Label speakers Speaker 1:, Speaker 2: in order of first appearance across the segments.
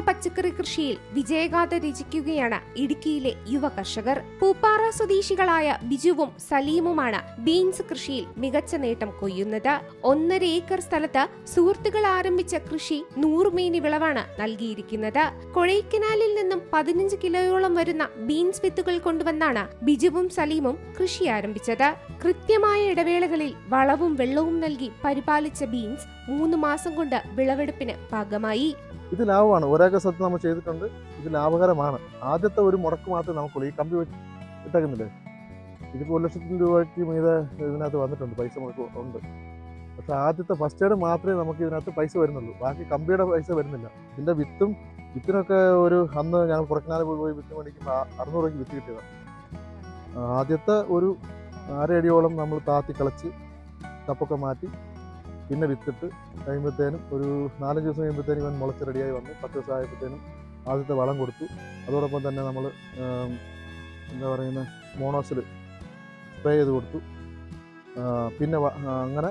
Speaker 1: കൃഷിയിൽ വിജയഗാഥ രചിക്കുകയാണ് ഇടുക്കിയിലെ യുവ കർഷകർ. പൂപ്പാറ സ്വദേശികളായ ബിജുവും സലീമുമാണ് ബീൻസ് കൃഷിയിൽ മികച്ച നേട്ടം കൊയ്യുന്നത്. ഒന്നര ഏക്കർ സ്ഥലത്ത് സുഹൃത്തുക്കൾ ആരംഭിച്ച കൃഷി നൂറുമേനി വിളവാണ് നൽകിയിരിക്കുന്നത്. കൊഴൈക്കനാലിൽ നിന്നും പതിനഞ്ച് കിലോയോളം വരുന്ന ബീൻസ് വിത്തുകൾ കൊണ്ടുവന്നാണ് ബിജുവും സലീമും കൃഷി ആരംഭിച്ചത്. കൃത്യമായ ഇടവേളകളിൽ വളവും വെള്ളവും നൽകി പരിപാലിച്ച ബീൻസ് മൂന്ന് മാസം കൊണ്ട് വിളവെടുപ്പിന് പാകമായി.
Speaker 2: ഇത് ലാഭമാണ്. ഒരേക്കർ സ്ഥലത്ത് നമ്മൾ ചെയ്തിട്ടുണ്ട്. ഇത് ലാഭകരമാണ്. ആദ്യത്തെ ഒരു മുടക്ക് മാത്രമേ നമുക്കുള്ളൂ ഈ കമ്പി ഇട്ടേക്കുന്നില്ലേ? ഇതിപ്പോൾ ഒരു ലക്ഷത്തിന് രൂപയ്ക്ക് മീതെ ഇതിനകത്ത് വന്നിട്ടുണ്ട്. പൈസ മുടക്ക് ഉണ്ട്. പക്ഷേ ആദ്യത്തെ ഫസ്റ്റ് എയ്ഡ് മാത്രമേ നമുക്ക് ഇതിനകത്ത് പൈസ വരുന്നുള്ളൂ. ബാക്കി കമ്പിയുടെ പൈസ വരുന്നില്ല. ഇതിന്റെ വിത്തും വിത്തിനൊക്കെ ഒരു അന്ന് ഞങ്ങൾ കുറക്കനാല് പോയി വിത്ത് മേടിക്കുമ്പോൾ അറുന്നൂറ് രൂപയ്ക്ക് വിത്ത് കിട്ടിയതാണ് ആദ്യത്തെ ഒരു അരയടിയോളം നമ്മൾ താത്തി കളച്ച് കപ്പൊക്കെ മാറ്റി പിന്നെ വിത്തിട്ട് കഴിയുമ്പോഴത്തേനും ഒരു നാലഞ്ച് ദിവസം കഴിയുമ്പോഴത്തേനും ഇവൻ മുളച്ച് റെഡിയായി വന്നു പത്ത് ദിവസം ആയപ്പോഴത്തേനും ആദ്യത്തെ വളം കൊടുത്തു. അതോടൊപ്പം തന്നെ നമ്മൾ എന്താ പറയുന്നത് മോണോസിൽ സ്പ്രേ ചെയ്ത് കൊടുത്തു. പിന്നെ അങ്ങനെ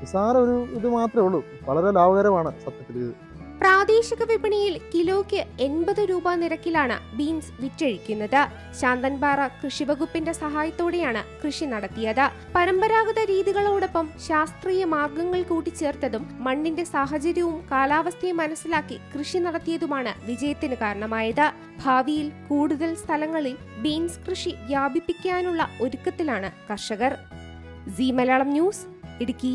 Speaker 2: നിസ്സാര ഒരു ഇത് മാത്രമേ ഉള്ളൂ. വളരെ ലാഭകരമാണ് സത്യത്തിൽ ഇത്.
Speaker 1: പ്രാദേശിക വിപണിയിൽ കിലോയ്ക്ക് എൺപത് രൂപ നിരക്കിലാണ് ബീൻസ് വിറ്റഴിക്കുന്നത്. ശാന്തൻപാറ കൃഷിവകുപ്പിന്റെ സഹായത്തോടെയാണ് കൃഷി നടത്തിയത്. പരമ്പരാഗത രീതികളോടൊപ്പം ശാസ്ത്രീയ മാർഗങ്ങൾ കൂട്ടിച്ചേർത്തതും മണ്ണിന്റെ സാഹചര്യവും കാലാവസ്ഥയും മനസ്സിലാക്കി കൃഷി നടത്തിയതുമാണ് വിജയത്തിന് കാരണമായത്. ഭാവിയിൽ കൂടുതൽ സ്ഥലങ്ങളിൽ ബീൻസ് കൃഷി വ്യാപിപ്പിക്കാനുള്ള ഒരുക്കത്തിലാണ് കർഷകർ. C Malayalam news Idukki.